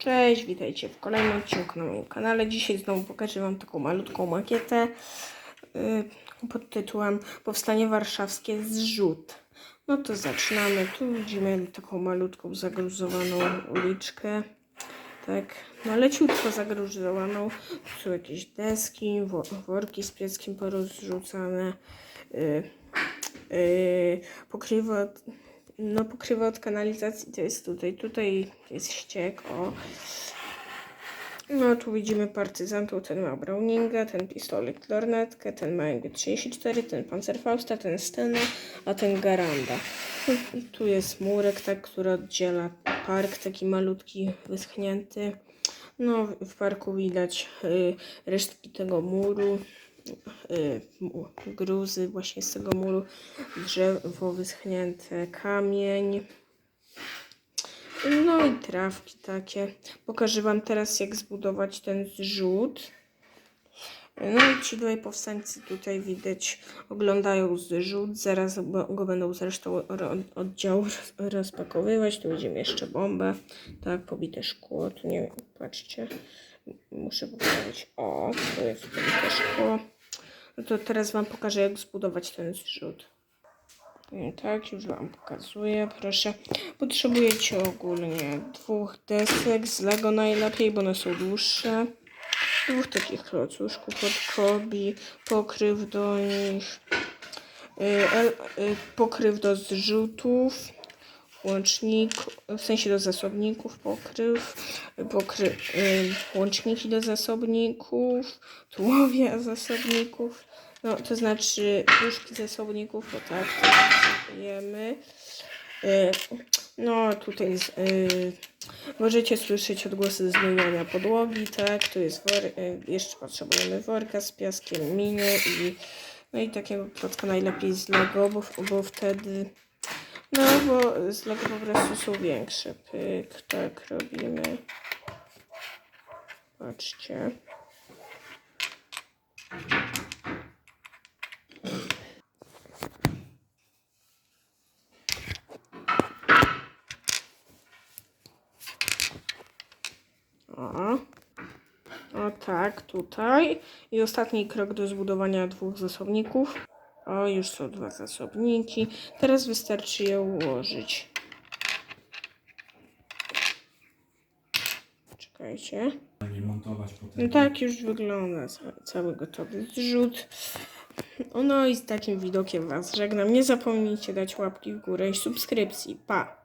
Cześć, witajcie w kolejnym odcinku na moim kanale. Dzisiaj znowu pokażę Wam taką malutką makietę yy, pod tytułem Powstanie Warszawskie zrzut. No to zaczynamy. Tu widzimy taką malutką zagruzowaną uliczkę. Tak, no leciutko zagruzowaną. Tu są jakieś deski, wo- worki z pieckiem porozrzucane. Yy, yy, pokrywa no pokrywa od kanalizacji to jest tutaj, tutaj jest ściek, o. No tu widzimy partyzantów, ten ma Browninga, ten pistolet lornetkę, ten ma MG34, ten Panzerfausta, ten Stena, a ten Garanda. Tu- jest murek, tak, który oddziela park, taki malutki, wyschnięty. No w parku widać y, resztki tego muru, y, gruzy właśnie z tego muru, drzewo wyschnięte, kamień. No i trawki takie. Pokażę Wam teraz, jak zbudować ten zrzut. No i ci dwaj powstańcy tutaj widać oglądają zrzut. Zaraz go będą zresztą oddział roz- rozpakowywać. Tu widzimy jeszcze bombę. Tak, pobite szkło. Tu nie patrzcie. Muszę poprawić. O, tu jest pobite szkło. No to teraz Wam pokażę, jak zbudować ten zrzut. Tak, już Wam pokazuję, proszę. Potrzebujecie ogólnie dwóch desek z Lego najlepiej, bo one są dłuższe. Dwóch takich klocuszków od Kobi, pokryw do nich, y, el- y, pokryw do zrzutów, łącznik, w sensie do zasobników pokryw, pokry, y, łączniki do zasobników, tułowia zasobników, no to znaczy puszki zasobników, bo tak, to kupujemy. Y, No tutaj z, y, możecie słyszeć odgłosy zmywania podłogi, tak, tu jest wor, y, jeszcze potrzebujemy worka z piaskiem, miny i no i takiego klocka najlepiej z Lego, bo, bo wtedy no bo z Lego po prostu są większe. Pyk, tak robimy. Patrzcie. O. O tak, tutaj. I ostatni krok do zbudowania dwóch zasobników. O, już są dwa zasobniki. Teraz wystarczy je ułożyć. Czekajcie. No tak już wygląda ca- cały gotowy zrzut. No i z takim widokiem Was żegnam. Nie zapomnijcie dać łapki w górę i subskrypcji. Pa!